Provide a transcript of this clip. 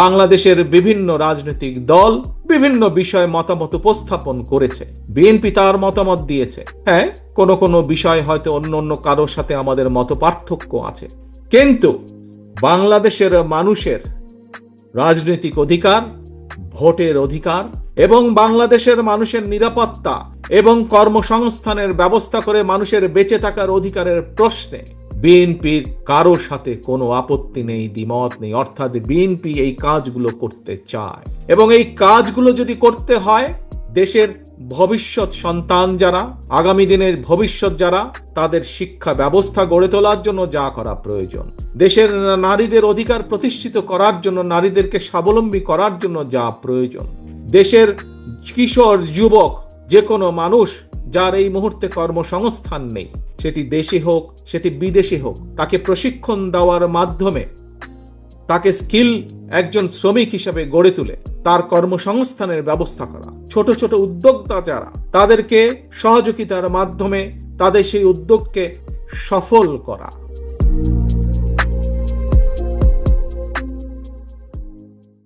বাংলাদেশের বিভিন্ন রাজনৈতিক দল বিভিন্ন বিষয়ে মতামত উপস্থাপন করেছে। বিএনপি তার মতামত দিয়েছে। হ্যাঁ কোনো কোনো বিষয় হয়তো অন্য অন্য কারোর সাথে আমাদের মত পার্থক্য আছে। কিন্তু বাংলাদেশের মানুষের রাজনৈতিক অধিকার, ভোটের অধিকার এবং বাংলাদেশের মানুষের নিরাপত্তা এবং কর্মসংস্থানের ব্যবস্থা করে মানুষের বেঁচে থাকার অধিকারের প্রশ্নে বিএনপির কারোর সাথে কোনো আপত্তি নেই, দ্বিমত নেই, অর্থাৎ বিএনপি এই কাজগুলো করতে চায়। এবং এই কাজগুলো যদি করতে হয়, দেশের ভবিষ্যৎ সন্তান যারা, আগামী দিনের ভবিষ্যৎ যারা, তাদের শিক্ষা ব্যবস্থা গড়ে তোলার জন্য যা করা প্রয়োজন। দেশের নারীদের অধিকার প্রতিষ্ঠিত করার জন্য, নারীদেরকে স্বাবলম্বী করার জন্য যা প্রয়োজন। দেশের কিশোর, যুবক যে কোনো মানুষ যার এই মুহূর্তে কর্মসংস্থান নেই সেটি দেশে হোক, সেটি বিদেশে হোক, তাকে প্রশিক্ষণ দেওয়ার মাধ্যমে তাকে স্কিল একজন শ্রমিক হিসাবে গড়ে তুলে, তার কর্মসংস্থানের ব্যবস্থা করা। ছোট ছোট উদ্যোক্তা যারা, তাদেরকে সহযোগিতার মাধ্যমে তাদের সেই উদ্যোগকে সফল করা।